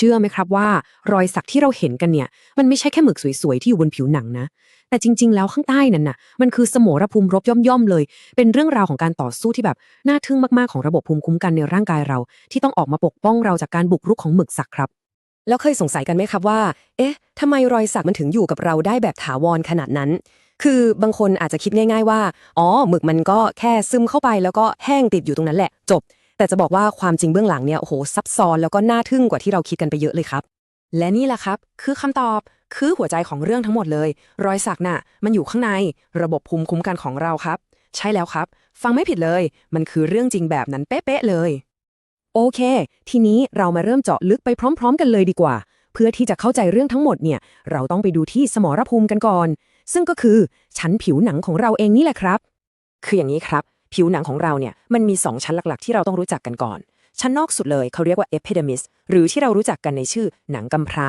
ชื่อไหมครับว่า รอยสักที่เราเห็นกันเนี่ย มันไม่ใช่แค่หมึกสวยๆ ที่อยู่บนผิวหนังนะ แต่จริง ๆ แล้วข้างใต้นั่นน่ะ มันคือสมรภูมิรบย่อมๆเลย เป็นเรื่องราวของการต่อสู้ที่แบบน่าทึ่งมากๆของระบบภูมิคุ้มกันในร่างกายเรา ที่ต้องออกมาปกป้องเราจากการบุกรุกของหมึกสักครับ แล้วเคยสงสัยกันไหมครับว่า เอ๊ะทำไมรอยสักมันถึงอยู่กับเราได้แบบถาวรขนาดนั้น คือบางคนอาจจะคิดง่าย ๆ ว่า อ๋อ หมึกมันก็แค่ซึมเข้าไปแล้วก็แห้งติดอยู่ตรงนั้นแหละ จบ แต่จะบอกว่าความจริงเบื้องหลังเนี่ยโอ้โหซับซ้อนแล้วก็น่าทึ่งกว่าที่เราคิดกันไปเยอะเลยครับ และนี่แหละครับ คือคำตอบคือหัวใจของเรื่องทั้งหมดเลย รอยสักน่ะ มันอยู่ข้างในระบบภูมิคุ้มกันของเราครับ ใช่แล้วครับ ฟังไม่ผิดเลย มันคือเรื่องจริงแบบนั้นเป๊ะเลย โอเค ทีนี้เรามาเริ่มเจาะลึกไปพร้อม ๆ กันเลยดีกว่า เพื่อที่จะเข้าใจเรื่องทั้งหมดเนี่ย เราต้องไปดูที่สมรภูมิกันก่อน ซึ่งก็คือชั้นผิวหนังของเราเองนี่แหละครับ คืออย่างนี้ครับ ผิวหนังของเราเนี่ยมันมี 2 ชั้นหลักๆ ที่เราต้องรู้จักกันก่อน ชั้นนอกสุดเลยเขาเรียกว่า epidermis หรือที่เรารู้จักกันในชื่อหนังกำพร้า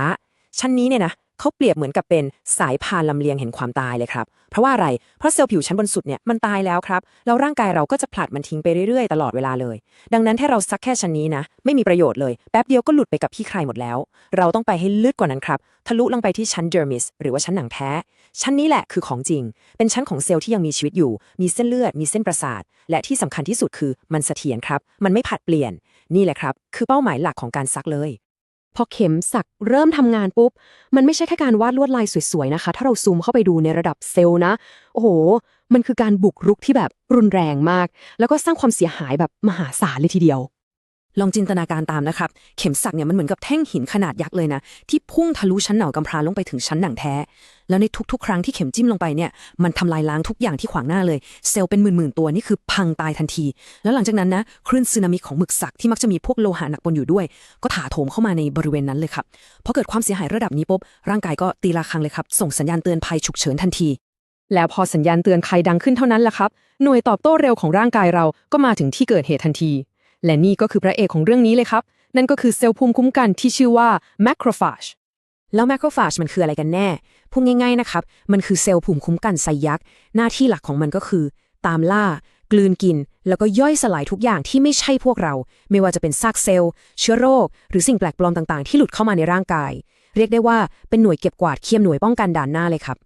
ชั้นนี้เนี่ยนะ เขาเปรียบเหมือนกับเป็นสายพานลำเลียงเห็นความตายเลยครับ เพราะว่าอะไร เพราะเซลล์ผิวชั้นบนสุดเนี่ยมันตายแล้วครับ แล้วร่างกายเราก็จะผลัดมันทิ้งไปเรื่อยๆ ตลอดเวลาเลย ดังนั้นถ้าเราซักแค่ชั้นนี้นะ ไม่มีประโยชน์เลย แป๊บเดียวก็หลุดไปกับพี่ใครหมดแล้ว เราต้องไปให้ลึกกว่านั้นครับ ทะลุลงไปที่ชั้น dermis หรือว่าชั้นหนังแท้ ชั้นนี้แหละคือของจริง เป็นชั้นของเซลล์ที่ยังมีชีวิตอยู่ มีเส้นเลือด มีเส้นประสาท และที่สำคัญที่สุดคือมันเสถียรครับ มันไม่ผัดเปลี่ยน นี่แหละครับ คือเป้าหมายหลักของการซักเลย พอเข็มสักเริ่มทำงานปุ๊บ มันไม่ใช่แค่การวาดลวดลายสวยๆนะคะ ถ้าเราซูมเข้าไปดูในระดับเซลล์นะ โอ้โห มันคือการบุกรุกที่แบบรุนแรงมาก แล้วก็สร้างความเสียหายแบบมหาศาลเลยทีเดียว ลองจินตนาการตามนะครับ เข็มสักเนี่ยมันเหมือนกับแท่งหินขนาดยักษ์เลยนะ ที่พุ่งทะลุชั้นหนังกำพร้าลงไปถึงชั้นหนังแท้ แล้วในทุกๆ ครั้งที่เข็มจิ้มลงไปเนี่ยมันทำลายล้างทุกอย่างที่ขวางหน้าเลย เซลล์เป็นหมื่นๆตัวนี่คือพังตายทันที แล้วหลังจากนั้นนะคลื่นสึนามิของหมึกสักที่มักจะมีพวกโลหะหนักปนอยู่ด้วย ก็ถาโถมเข้ามาในบริเวณนั้นเลยครับพอเกิดความเสียหายระดับนี้ปุ๊บร่างกายก็ตีระฆังเลยครับส่งสัญญาณเตือนภัยฉุกเฉินทันทีแล้วพอสัญญาณเตือนภัยดังขึ้นเท่านั้นแหละครับ หน่วยตอบโต้เร็วของร่างกายเราก็มาถึงที่เกิดเหตุทันที และนี่ก็คือพระเอกของเรื่องนี้เลยครับ นั่นก็คือเซลล์ภูมิคุ้มกันที่ชื่อว่า macrophage แล้วแมคโครฟาจมันคืออะไรกันแน่ พูดง่ายๆนะครับ มันคือเซลล์ภูมิคุ้มกันไซยักษ์ หน้าที่หลักของมันก็คือ ตามล่า กลืนกิน แล้วก็ย่อยสลายทุกอย่างที่ไม่ใช่พวกเรา ไม่ว่าจะเป็นซากเซลล์ เชื้อโรค หรือสิ่งแปลกปลอมต่างๆ ที่หลุดเข้ามาในร่างกาย เรียกได้ว่าเป็นหน่วยเก็บกวาดเคียมหน่วยป้องกันด่านหน้าเลยครับ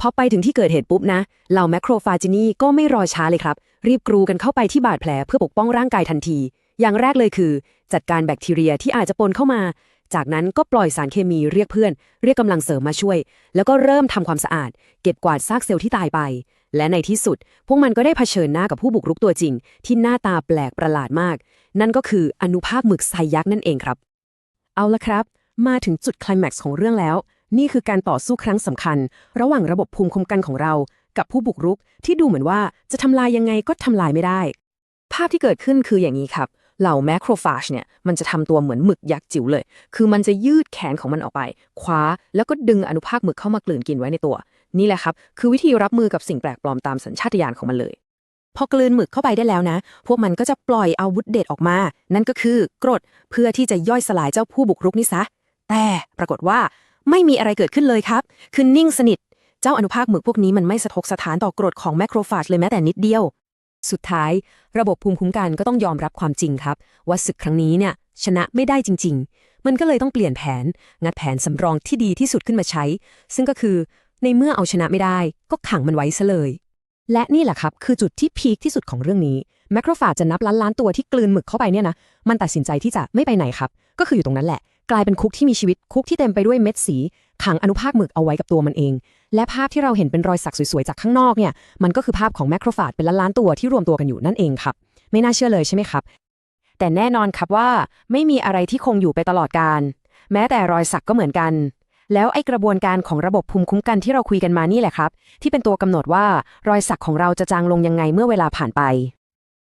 พอไปถึงที่เกิดเหตุปุ๊บนะ เหล่าแมคโครฟาจินีก็ไม่รอช้าเลยครับ รีบกรูกันเข้าไปที่บาดแผลเพื่อปกป้องร่างกายทันที อย่างแรกเลยคือ จัดการแบคทีเรียที่อาจจะปนเข้ามา จากนั้นก็ปล่อยสารเคมีเรียกเพื่อน เรียกกำลังเสริมมาช่วย แล้วก็เริ่มทำความสะอาด เก็บกวาดซากเซลล์ที่ตายไป และในที่สุด พวกมันก็ได้เผชิญหน้ากับผู้บุกรุกตัวจริง ที่หน้าตาแปลกประหลาดมาก นั่นก็คืออนุภาคหมึกไซยักษ์นั่นเองครับ เอาละครับ มาถึงจุดคลแม็กซ์ของเรื่องแล้ว นี่คือการต่อสู้ครั้งสำคัญ ระหว่างระบบภูมิคุ้มกันของเรา กับผู้บุกรุก ที่ดูเหมือนว่าจะทำลายยังไงก็ทำลายไม่ได้ ภาพที่เกิดขึ้นคืออย่างนี้ครับเหล่าแมคโครฟาจเนี่ยมันจะทำตัวเหมือนหมึกยักษ์จิ๋วเลย คือมันจะยืดแขนของมันออกไป คว้า แล้วก็ดึงอนุภาคหมึกเข้ามากลืนกินไว้ในตัว นี่แหละครับ คือวิธีรับมือกับสิ่งแปลกปลอมตามสัญชาตญาณของมันเลย พอกลืนหมึกเข้าไปได้แล้วนะ พวกมันก็จะปล่อยอาวุธเด็ดออกมา นั่นก็คือกรดเพื่อที่จะย่อยสลายเจ้าผู้บุกรุกนี่ซะ แต่ปรากฏว่าไม่มีอะไรเกิดขึ้นเลยครับ คือนิ่งสนิท จ้าอนุภาคหมึกพวกนี้มันไม่สะทกสถานต่อกรดของแมโครฟาจเลยแม้แต่นิดเดียว สุดท้าย ระบบภูมิคุ้มกันก็ต้องยอมรับความจริงครับ ว่าศึกครั้งนี้เนี่ยชนะไม่ได้จริง ๆ มันก็เลยต้องเปลี่ยนแผน งัดแผนสำรองที่ดีที่สุดขึ้นมาใช้ ซึ่งก็คือในเมื่อเอาชนะไม่ได้ ก็ขังมันไว้ซะเลย และนี่แหละครับคือจุดที่พีคที่สุดของเรื่องนี้แมโครฟาจจะนับล้านล้านตัวที่กลืนหมึกเข้าไปเนี่ยนะมันตัดสินใจที่จะไม่ไปไหนครับ ก็คืออยู่ตรงนั้นแหละ กลายเป็นคุกที่มีชีวิตคุกที่เต็มไปด้วยเม็ดสีขังอนุภาคหมึกเอาไว้กับตัวมันเอง และภาพที่เราเห็นเป็นรอยสักสวยๆจากข้างนอกเนี่ยมันก็คือภาพของแมคโครฟาจเป็นล้านๆตัวที่รวมตัวกันอยู่นั่นเองครับ ไม่น่าเชื่อเลยใช่ไหมครับ แต่แน่นอนครับว่าไม่มีอะไรที่คงอยู่ไปตลอดกาลแม้แต่รอยสักก็เหมือนกัน แล้วไอ้กระบวนการของระบบภูมิคุ้มกันที่เราคุยกันมานี่แหละครับ ที่เป็นตัวกำหนดว่ารอยสักของเราจะจางลงยังไงเมื่อเวลาผ่านไป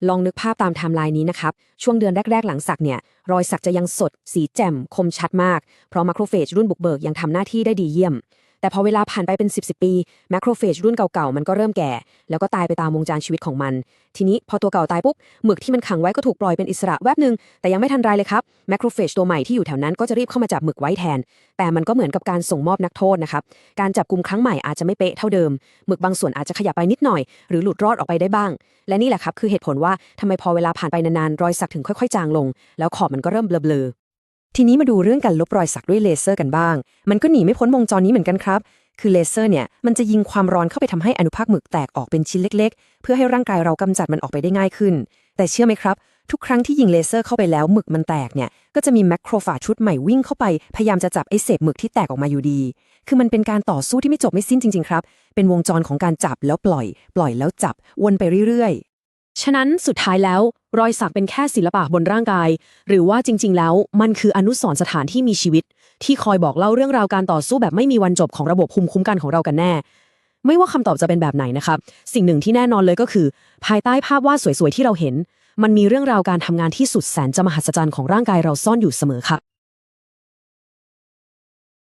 ลองนึกภาพตามไทม์ไลน์นี้นะครับ ช่วงเดือนแรก ๆ หลังสักเนี่ย รอยสักจะยังสด สีแจ่ม คมชัดมาก เพราะมาโครเฟจรุ่นบุกเบิกยังทำหน้าที่ได้ดีเยี่ยม แต่พอเวลาผ่านไปเป็น10บสปีแมคโครเฟจรุ่นเก่าๆ มันก็เริ่มแก่ แล้วก็ตายไปตามวงจรชีวิตของมัน ทีนี้พอตัวเก่าตายปุ๊บหมึกที่มันขังไว้ก็ถูกปล่อยเป็นอิสระแวบหนึ่งแต่ยังไม่ทันไรเลยครับแมคโครเฟจตัวใหม่ที่อยู่แถวนั้นก็จะรีบเข้ามาจับหมึกไว้แทน แต่มันก็เหมือนกับการส่งมอบนักโทษนะครับการจับกลุ่มครั้งใหม่อาจจะไม่เป๊ะเท่าเดิมหมึกบางส่วนอาจจะขยับไปนิดหน่อย หรือหลุดรอดออกไปได้บ้าง และนี่แหละครับคือเหตุผลว่าทำไมพอเวลาผ่านไปนานๆรอยสักถึงค่อยๆ จางลง แล้วขอบมันก็เริ่มเบลอ ทีนี้มาดูเรื่องการลบรอยสักด้วยเลเซอร์กันบ้าง มันก็หนีไม่พ้นวงจรนี้เหมือนกันครับ คือเลเซอร์เนี่ย มันจะยิงความร้อนเข้าไปทำให้อนุภาคหมึกแตกออกเป็นชิ้นเล็ก ๆ เพื่อให้ร่างกายเรากำจัดมันออกไปได้ง่ายขึ้น แต่เชื่อไหมครับ ทุกครั้งที่ยิงเลเซอร์เข้าไปแล้วหมึกมันแตกเนี่ย ก็จะมีแมคโครฟาชุดใหม่วิ่งเข้าไป พยายามจะจับไอเศษหมึกที่แตกออกมาอยู่ดี คือมันเป็นการต่อสู้ที่ไม่จบไม่สิ้นจริง ๆ ครับ เป็นวงจรของการจับแล้วปล่อย ปล่อยแล้วจับ วนไปเรื่อยๆ ฉะนั้นสุดท้ายแล้ว รอยสักเป็นแค่ศิลปะบนร่างกาย หรือว่าจริง ๆ แล้ว มันคืออนุสรณ์สถานที่มีชีวิต ที่คอยบอกเล่าเรื่องราวการต่อสู้แบบไม่มีวันจบของระบบภูมิคุ้มกันของเรากันแน่ ไม่ว่าคำตอบจะเป็นแบบไหนนะครับ สิ่งหนึ่งที่แน่นอนเลยก็คือ ภายใต้ภาพวาดสวยๆที่เราเห็น มันมีเรื่องราวการทำงานที่สุดแสนจะมหัศจรรย์ของร่างกายเราซ่อนอยู่เสมอค่ะ